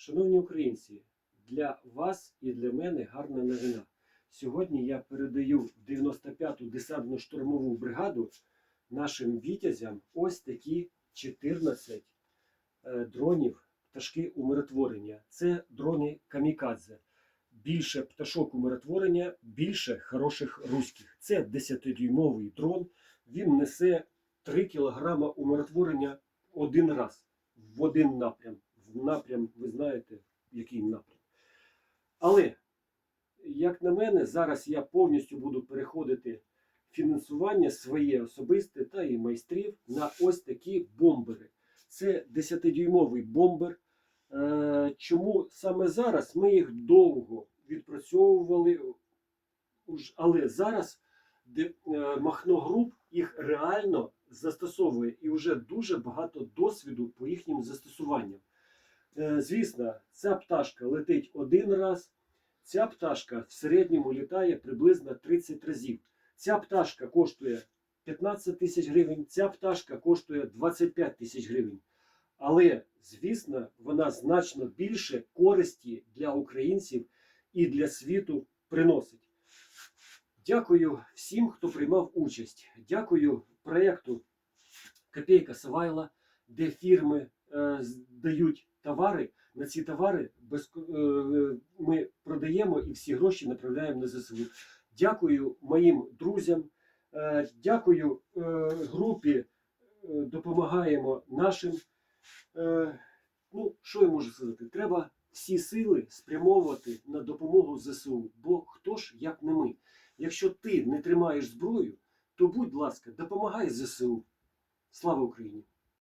Шановні українці, для вас і для мене гарна новина. Сьогодні я передаю 95-ту десантно-штурмову бригаду нашим вітязям ось такі 14 е, дронів пташки умиротворення. Це дрони камікадзе. Більше пташок умиротворення, більше хороших руських. Це 10-дюймовий дрон. Він несе 3 кг умиротворення один раз в один напрям. Напрям, ви знаєте, який напрям. Але, як на мене, зараз я повністю буду переходити фінансування своє особисте та і майстрів на ось такі бомбери. Це 10-дюймовий бомбер. Е, Чому саме зараз ми їх довго відпрацьовували, але зараз е, Махно Груп їх реально застосовує і вже дуже багато досвіду по їхнім застосуванням. Е, Звісно, ця пташка летить один раз, ця пташка в середньому літає приблизно 30 разів. Ця пташка коштує 15 тисяч гривень, ця пташка коштує 25 тисяч гривень. Але, звісно, вона значно більше користі для українців і для світу приносить. Дякую всім, хто приймав участь. Дякую проєкту Копійка Савайла, де фірми дають товари. На ці товари без, е, ми продаємо і всі гроші направляємо на ЗСУ. Дякую моїм друзям, е, дякую е, групі, е, допомагаємо нашим. Е, ну, що я можу сказати? Треба всі сили спрямовувати на допомогу ЗСУ, бо хто ж як не ми. Якщо ти не тримаєш зброю, то будь ласка, допомагай ЗСУ. Слава Україні!